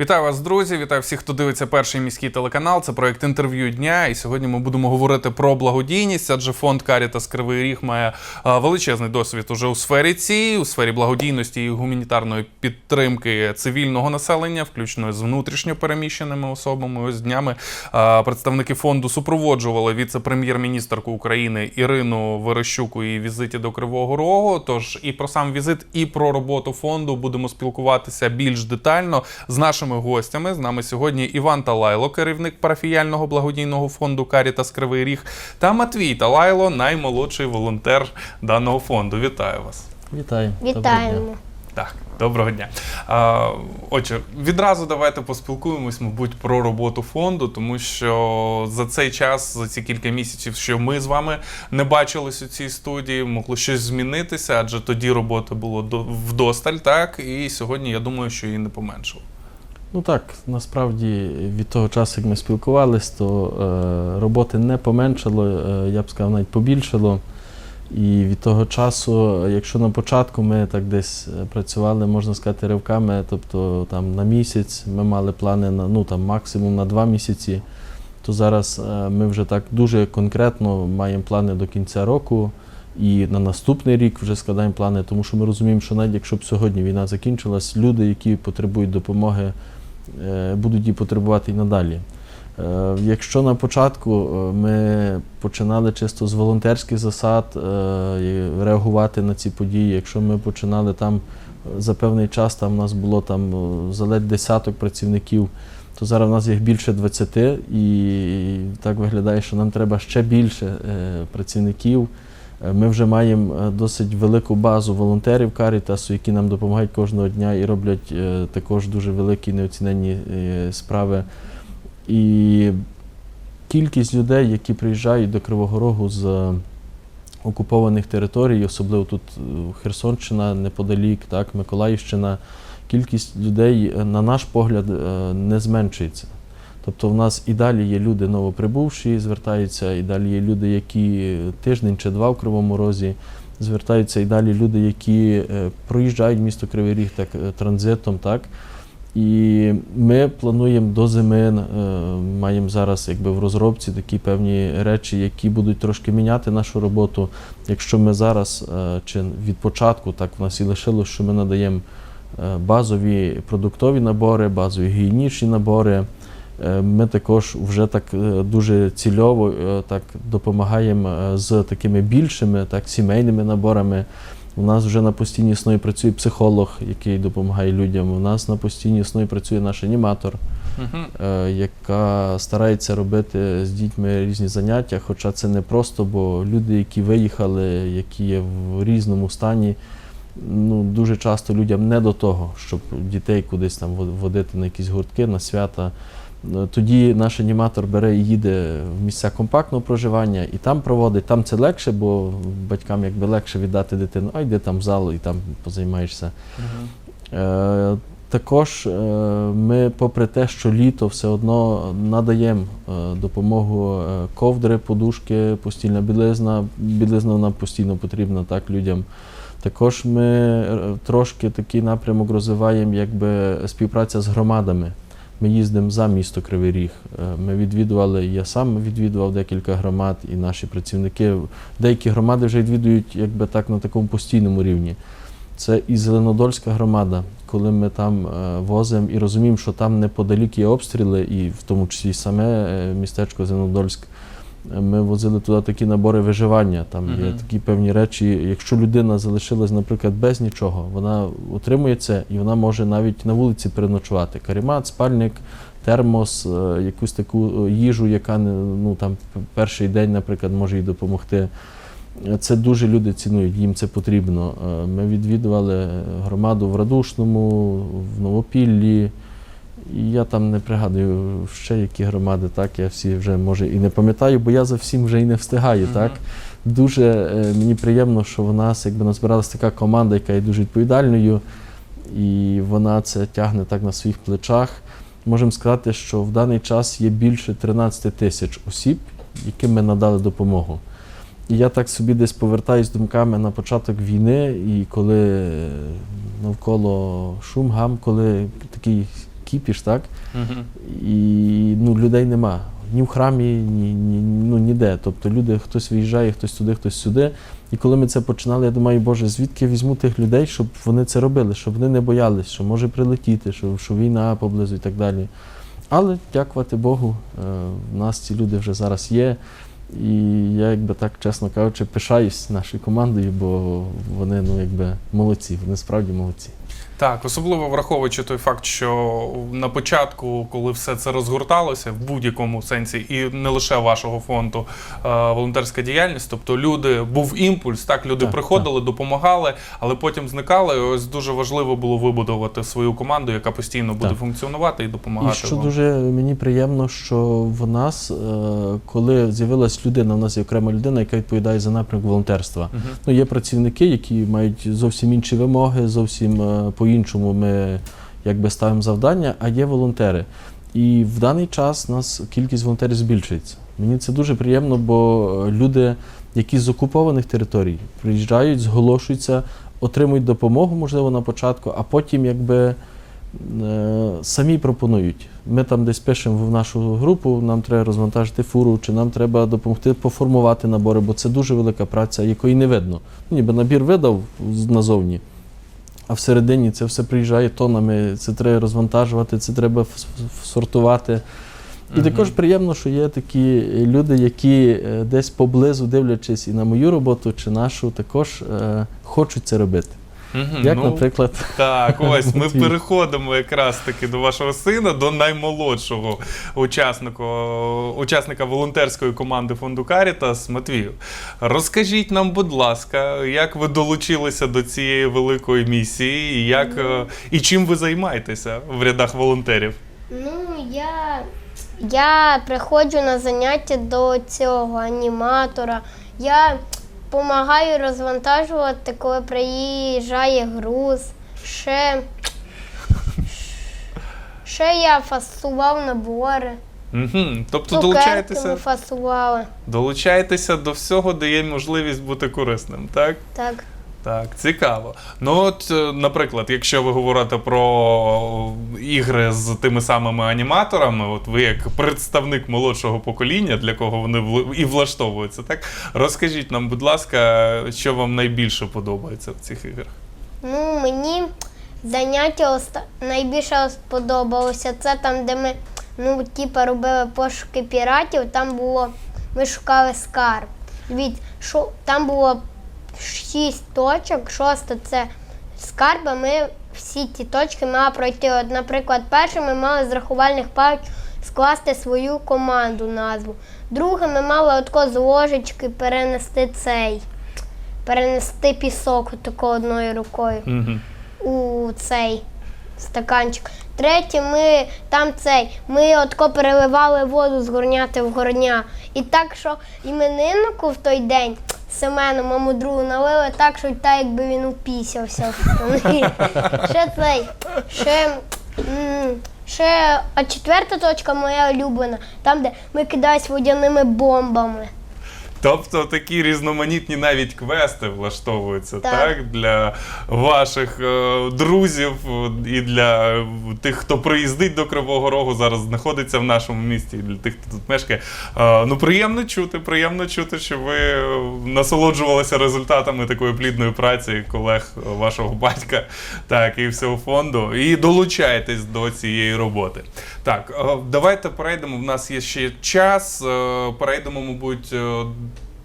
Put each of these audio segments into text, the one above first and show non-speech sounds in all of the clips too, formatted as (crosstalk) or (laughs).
Вітаю вас, друзі! Вітаю всіх, хто дивиться перший міський телеканал. Це проект інтерв'ю дня. І сьогодні ми будемо говорити про благодійність, адже фонд Карітас Кривий Ріг має величезний досвід уже у сфері цій, у сфері благодійності і гуманітарної підтримки цивільного населення, включно з внутрішньо переміщеними особами. Ось днями представники фонду супроводжували віце-прем'єр-міністрку України Ірину Верещук у її візиті до Кривого Рогу. Тож і про сам візит, і про роботу фонду будемо спілкуватися більш детально з нашими гостями. З нами сьогодні Іван Талайло, керівник парафіяльного благодійного фонду Карітас Кривий Ріг, та Матвій Талайло, наймолодший волонтер даного фонду. Вітаю вас. Вітаю. Доброго дня. Вітаємо. Так, доброго дня. А, отже, відразу давайте поспілкуємось, мабуть, про роботу фонду, тому що за цей час, за ці кілька місяців, що ми з вами не бачились у цій студії, могло щось змінитися, адже тоді роботи було до- вдосталь, так і сьогодні я думаю, що її не поменшало. Ну так, насправді від того часу, як ми спілкувались, то е, роботи не поменшало, е, я б сказав, навіть побільшало. І від того часу, якщо на початку ми так десь е, працювали, можна сказати, ривками, тобто там на місяць ми мали плани на ну там максимум на два місяці, то зараз е, ми вже так дуже конкретно маємо плани до кінця року. І на наступний рік вже складаємо плани, тому що ми розуміємо, що навіть якщо б сьогодні війна закінчилась, люди, які потребують допомоги, будуть її потребувати і надалі. Е, Якщо на початку е, ми починали чисто з волонтерських засад е, реагувати на ці події, якщо ми починали там е, за певний час, там у нас було там е, заледь десяток працівників, то зараз у нас їх більше 20, і так виглядає, що нам треба ще більше е, працівників. Е, Ми вже маємо е, досить велику базу волонтерів Карітасу, які нам допомагають кожного дня і роблять е, також дуже великі неоціненні справи. І кількість людей, які приїжджають до Кривого Рогу з окупованих територій, особливо тут Херсонщина неподалік, так, Миколаївщина, кількість людей, на наш погляд, не зменшується. Тобто в нас і далі є люди новоприбувші, звертаються, і далі є люди, які тиждень чи два в Кривому Розі, звертаються і далі люди, які е, проїжджають місто Кривий Ріг так, е, транзитом. Так? І ми плануємо до зими, е, маємо зараз якби в розробці такі певні речі, які будуть трошки міняти нашу роботу. Якщо ми зараз е, чи від початку, так в нас і лишилось, що ми надаємо е, базові продуктові набори, базові гігієнічні набори. Е, Ми також вже так е, дуже цільово е, так допомагаємо з такими більшими, так сімейними наборами. У нас вже на постійній основі працює психолог, який допомагає людям. У нас на постійній основі працює наш аніматор, Угу. яка старається робити з дітьми різні заняття. Хоча це не просто, бо люди, які виїхали, які є в різному стані, ну дуже часто людям не до того, щоб дітей кудись там водити на якісь гуртки, на свята. Е, Тоді наш аніматор бере і їде в місця компактного проживання і там проводить. Там це легше, бо батькам якби легше віддати дитину, а йди там в зал і там позаймаєшся. Е, також е, ми, попри те, що літо все одно надаємо е, допомогу ковдри, подушки, постільна білизна. Білизна нам постійно потрібна так, людям. Також ми трошки такий напрямок розвиваємо, якби співпраця з громадами. Ми їздимо за місто Кривий Ріг. Е, Ми відвідували, я сам відвідував декілька громад, і наші працівники. Деякі громади вже відвідують якби так на такому постійному рівні. Це і Зеленодольська громада, коли ми там е, возимо і розуміємо, що там неподалік є обстріли, і в тому числі саме е, містечко Зеленодольськ. Ми возили туди такі набори виживання. Там є такі певні речі. Якщо людина залишилась, наприклад, без нічого, вона отримує це і вона може навіть на вулиці переночувати. Каремат, спальник, термос, е, якусь таку е, їжу, яка ну там перший день, наприклад, може їй допомогти. Це дуже люди цінують, їм це потрібно. Е, Ми відвідували громаду в Радушному, в Новопіллі. Я там не пригадую ще які громади, так я всі вже може і не пам'ятаю, бо я за всім вже і не встигаю. Мгм. Так дуже е, мені приємно, що в нас якби назбиралась така команда, яка є дуже відповідальною, і вона це тягне так на своїх плечах. Можемо сказати, що в даний час є більше 13 тисяч осіб, яким ми надали допомогу. І я так собі десь повертаюсь думками на початок війни, і коли е, навколо шум, гам, коли такий кіпіш, так? Мгм. І ну, людей нема. Ні в храмі, ні, ні, ну, ніде. Тобто люди, хтось виїжджає, хтось туди, хтось сюди. І коли ми це починали, я думаю, Боже, звідки візьму тих людей, щоб вони це робили, щоб вони не боялись, що може прилетіти, що, що війна поблизу і так далі. Але дякувати Богу, е, в нас ці люди вже зараз є. І я, якби так, чесно кажучи, пишаюсь нашою командою, бо вони ну, якби, молодці, вони справді молодці. Так, особливо враховуючи той факт, що на початку, коли все це розгорталося в будь-якому сенсі, і не лише вашого фонду е, волонтерська діяльність, тобто люди був імпульс, так люди Так, приходили, допомагали, але потім зникали. І ось дуже важливо було вибудувати свою команду, яка постійно буде Так. функціонувати і допомагати. І що вам. дуже мені приємно, що в нас, е, коли з'явилась людина, в нас є окрема людина, яка відповідає за напрямок волонтерства. Мгм. Ну, є працівники, які мають зовсім інші вимоги, зовсім е, по-іншому ми якби ставимо завдання, а є волонтери. І в даний час нас кількість волонтерів збільшується. Мені це дуже приємно, бо е, люди, які з окупованих територій, приїжджають, зголошуються, отримують допомогу, можливо, на початку, а потім якби. е, Самі пропонують. Ми там десь пишемо в нашу групу, нам треба розвантажити фуру, чи нам треба допомогти поформувати набори, бо це дуже велика праця, якої не видно. Ну, ніби набір видав назовні, а всередині це все приїжджає тонами, це треба розвантажувати, це треба сортувати. І також приємно, що є такі люди, які е, десь поблизу, дивлячись і на мою роботу, чи нашу, також е, хочуть це робити. Як, Ну, наприклад, Так, ось ми (laughs) переходимо якраз таки до вашого сина, до наймолодшого учасника, учасника волонтерської команди фонду Карітас Матвію. Розкажіть нам, будь ласка, як ви долучилися до цієї великої місії, і як е, і чим ви займаєтеся в рядах волонтерів? Ну, я, я приходжу на заняття до цього аніматора. Я допомагаю розвантажувати, коли приїжджає груз. Ще, ще я фасував набори. Угу. Тобто долучаєтеся, фасували. долучаєтеся до всього, де є можливість бути корисним, так? Так. Так, цікаво. Ну, от, е, наприклад, якщо ви говорите про ігри з тими самими аніматорами, от ви як представник молодшого покоління, для кого вони і влаштовуються, так розкажіть нам, будь ласка, що вам найбільше подобається в цих іграх? Ну, мені заняття найбільше сподобалося. Це там, де ми ну, типа, робили пошуки піратів, там було, ми шукали скарб. Дивіться, що там було шість точок, шоста це скарб, а ми всі ті точки мали пройти. От, наприклад, перше ми мали з рахувальних палич скласти свою команду назву. Друге, ми мали отко з ложечки перенести цей, перенести пісок отако одною рукою Угу. у цей стаканчик. Третє, ми там цей, ми отко переливали воду з горняти в горня. І так, що імениннику в той день Семену, моєму другу, налили так, що так, якби він упісявся. (laughs) Ще цей, ще. м, Ще, а четверта точка моя улюблена, там, де ми кидались водяними бомбами. Тобто такі різноманітні навіть квести влаштовуються, так, Так. для ваших е, друзів е, і для е, тих, хто приїздить до Кривого Рогу, зараз знаходиться в нашому місті, і для тих, хто тут мешкає. Е, ну, приємно чути, приємно чути, що ви е, насолоджувалися результатами такої плідної праці колег е, вашого батька, так, і всього фонду, і долучаєтесь до цієї роботи. Так, е, давайте перейдемо. В нас є ще час. е, Перейдемо, мабуть.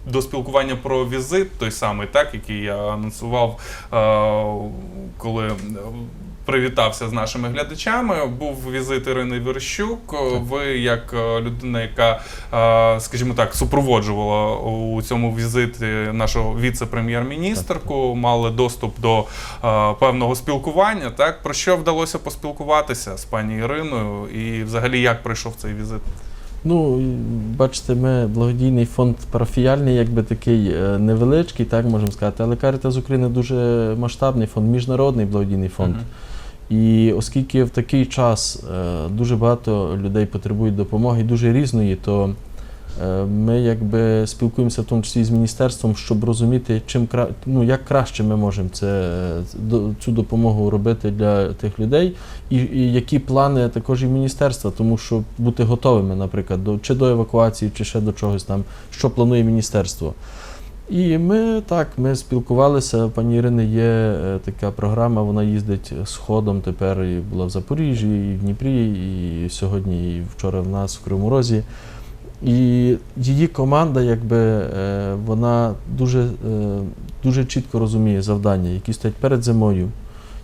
Е, до спілкування про візит, той самий, так, який я анонсував, е, коли е, привітався з нашими глядачами. Був візит Ірини Верщук. Ви, як е, людина, яка, е, скажімо так, супроводжувала у цьому візиті нашого віце-прем'єр-міністрку, мали доступ до е, певного спілкування. Так, про що вдалося поспілкуватися з пані Іриною, і взагалі як пройшов цей візит? Ну, бачите, ми благодійний фонд парафіяльний, якби такий е, невеличкий, так можемо сказати. Але Карітас України дуже масштабний фонд, міжнародний благодійний фонд. Мгм. І оскільки в такий час е, дуже багато людей потребують допомоги, дуже різної, то Ми якби спілкуємося в тому числі з міністерством, щоб розуміти, чим ну, як краще ми можемо це, е, цю допомогу робити для тих людей, і, і які плани також і міністерства, тому що бути готовими, наприклад, до, чи до евакуації, чи ще до чогось там, що планує міністерство. І ми так, ми спілкувалися. Пані Ірини є е, така програма, вона їздить сходом тепер і була в Запоріжжі, і в Дніпрі, і сьогодні, і вчора в нас в Кривому Розі. І її команда, якби е, вона дуже, е, дуже чітко розуміє завдання, які стоять перед зимою,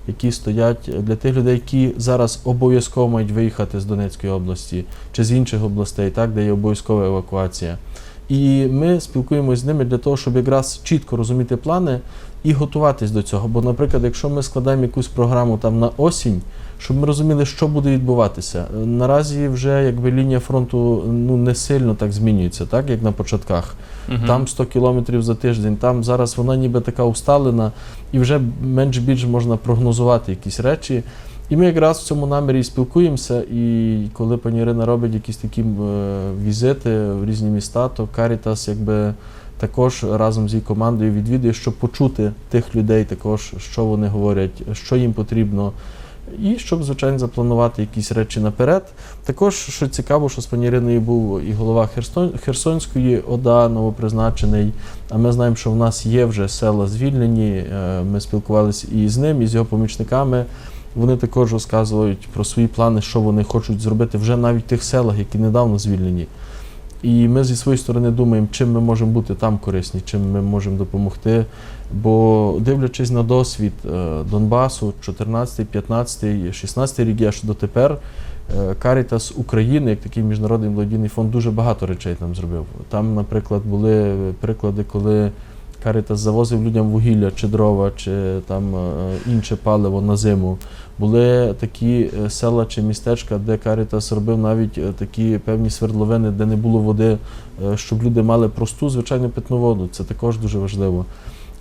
які стоять для тих людей, які зараз обов'язково мають виїхати з Донецької області чи з інших областей, так, де є обов'язкова евакуація. І ми спілкуємося з ними для того, щоб якраз чітко розуміти плани і готуватись до цього. Бо, наприклад, якщо ми складаємо якусь програму там на осінь, щоб ми розуміли, що буде відбуватися. Наразі вже якби лінія фронту ну не сильно так змінюється, так як на початках. Мгм. Там 100 кілометрів за тиждень, там зараз вона ніби така усталена, і вже менш-більш можна прогнозувати якісь речі. І ми якраз в цьому намірі і спілкуємося. І коли пані Ірина робить якісь такі е, візити в різні міста, то Карітас якби також разом з її командою відвідує, щоб почути тих людей, також що вони говорять, що їм потрібно. І щоб, звичайно, запланувати якісь речі наперед. Також, що цікаво, що з пані був і голова Херсонської ОДА новопризначений. А ми знаємо, що в нас є вже села звільнені. Е, Ми спілкувалися і з ним, і з його помічниками. Вони також розказують про свої плани, що вони хочуть зробити вже навіть в тих селах, які недавно звільнені. І ми зі своєї сторони думаємо, чим ми можемо бути там корисні, чим ми можемо допомогти. Бо дивлячись на досвід е, Донбасу, 14, 15, 16 рік, аж дотепер, е, Карітас України, як такий міжнародний благодійний фонд, дуже багато речей там зробив. Там, наприклад, були приклади, коли Карітас завозив людям вугілля чи дрова, чи там е, інше паливо на зиму. Були такі села чи містечка, де Карітас робив навіть такі певні свердловини, де не було води, щоб люди мали просту звичайну питну воду. Це також дуже важливо.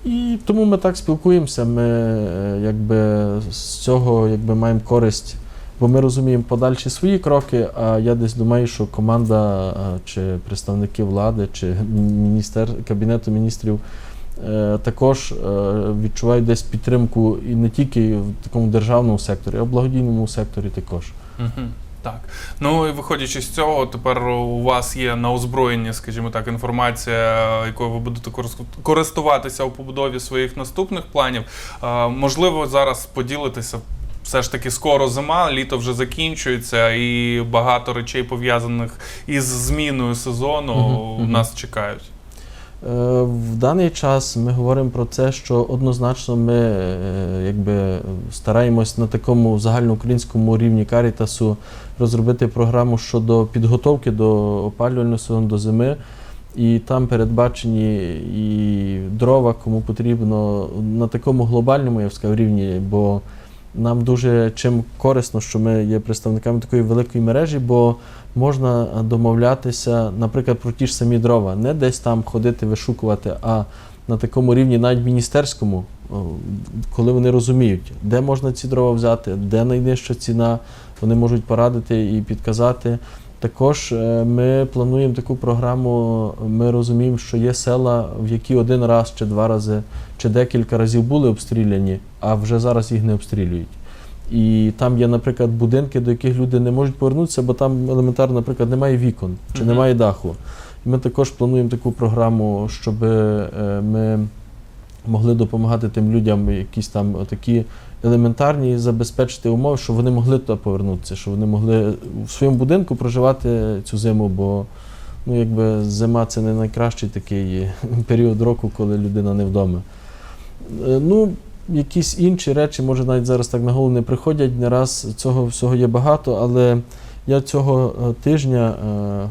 І тому ми так спілкуємося. Ми е, якби з цього якби маємо користь, бо ми розуміємо подальші свої кроки. А я десь думаю, що команда е, чи представники влади, чи міністер кабінету міністрів. е, Також відчувають десь підтримку і не тільки в такому державному секторі, а в благодійному секторі також. Так. Ну і виходячи з цього, тепер у вас є на озброєнні, скажімо так, інформація, якою ви будете корис- користуватися у побудові своїх наступних планів. Можливо, зараз поділитися. Все ж таки скоро зима, літо вже закінчується, і багато речей пов'язаних із зміною сезону Мгм, мгм. нас чекають. Е, В даний час ми говоримо про це, що однозначно ми е, якби стараємось на такому загальноукраїнському рівні Карітасу розробити програму щодо підготовки до опалювального сезону до зими. І там передбачені і дрова, кому потрібно на такому глобальному, я б сказав, рівні, бо нам дуже чим корисно, що ми є представниками такої великої мережі, бо можна домовлятися, наприклад, про ті ж самі дрова, не десь там ходити, вишукувати, а на такому рівні, навіть міністерському, коли вони розуміють, де можна ці дрова взяти, де найнижча ціна, вони можуть порадити і підказати. Також е, ми плануємо таку програму. Ми розуміємо, що є села, в які один раз чи два рази, чи декілька разів були обстріляні, а вже зараз їх не обстрілюють. І там є, наприклад, будинки, до яких люди не можуть повернутися, бо там елементарно, наприклад, немає вікон чи немає даху. Ми також плануємо таку програму, щоб е, ми могли допомагати тим людям якісь там такі елементарні забезпечити умови, щоб вони могли туди повернутися, щоб вони могли в своєму будинку проживати цю зиму, бо ну, якби зима це не найкращий такий (laughs) період року, коли людина не вдома. Е, Ну, якісь інші речі, може, навіть зараз так на голову не приходять. Не раз цього всього є багато, але я цього е, тижня, е,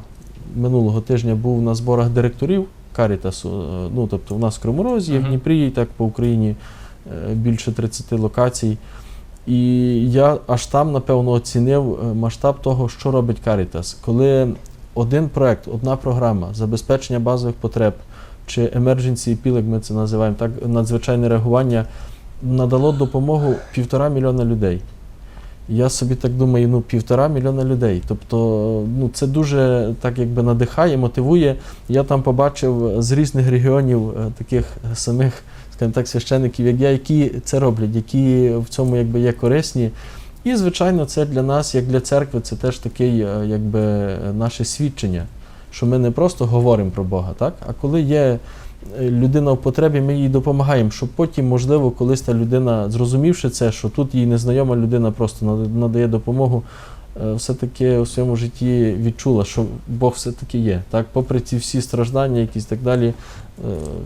минулого тижня, був на зборах директорів Карітасу. е, Ну, тобто, у нас в Криморозі, є в Дніпрі, і так по Україні е, більше 30 локацій. І я аж там, напевно, оцінив е, масштаб того, що робить Карітас. Коли один проект, одна програма забезпечення базових потреб чи emergency appeal, як ми це називаємо, так надзвичайне реагування надало допомогу півтора мільйона людей. Я собі так думаю, ну півтора мільйона людей. Тобто, ну це дуже так якби надихає, мотивує. Я там побачив з різних регіонів е, таких самих, скажімо так, священиків, як я, які це роблять, які в цьому якби є корисні. І, звичайно, це для нас, як для церкви, це теж такий, е, якби наше свідчення, що ми не просто говоримо про Бога, так? а коли є людина в потребі, ми їй допомагаємо, щоб потім, можливо, колись та людина, зрозумівши це, що тут їй незнайома людина просто нада- надає допомогу, е, все-таки у своєму житті відчула, що Бог все-таки є. Так? Попри ці всі страждання, якісь так далі, е,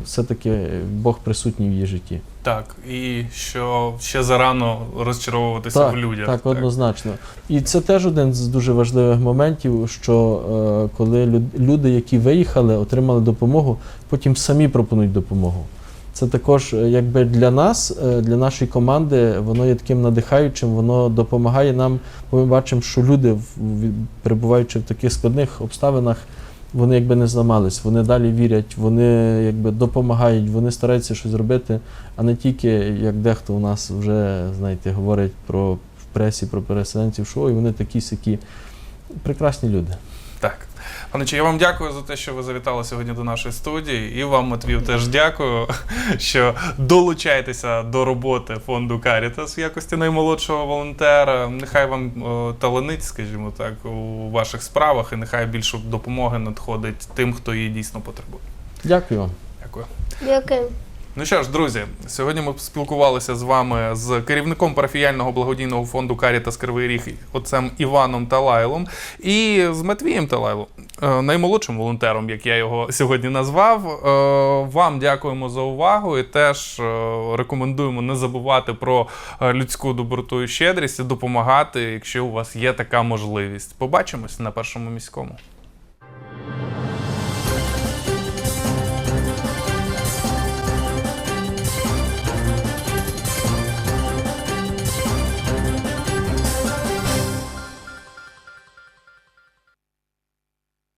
все-таки Бог присутній в її житті. Так, і що ще зарано розчаровуватися Так, в людях. Так, однозначно. І це теж один з дуже важливих моментів, що е, коли люди, які виїхали, отримали допомогу, потім самі пропонують допомогу. Це також е, якби для нас, е, для нашої команди, воно є таким надихаючим, воно допомагає нам, бо ми бачимо, що люди, перебуваючи в таких складних обставинах, вони якби не зламались, вони далі вірять, вони якби допомагають, вони стараються щось зробити, а не тільки як дехто у нас вже знаєте, говорить про в пресі про переселенців, що ой, вони такі сякі. Прекрасні люди. Так. Пане Чи, я вам дякую за те, що ви завітали сьогодні до нашої студії. І вам, Матвію, теж дякую, (laughs) що долучаєтеся до роботи фонду Caritas в якості наймолодшого волонтера. Нехай вам е, таланить, скажімо так, у ваших справах, і нехай більше допомоги надходить тим, хто її дійсно потребує. Дякую вам. Дякую. Дякую. Ну що ж, друзі, сьогодні ми спілкувалися з вами з керівником парафіяльного благодійного фонду Карітас Кривий Ріг, отцем Іваном Талайлом, і з Матвієм Талайлом, наймолодшим волонтером, як я його (laughs) сьогодні назвав. Е, Вам дякуємо за увагу і теж е, рекомендуємо не забувати про е, людську доброту і щедрість і допомагати, якщо у вас є така можливість. Побачимось на першому міському.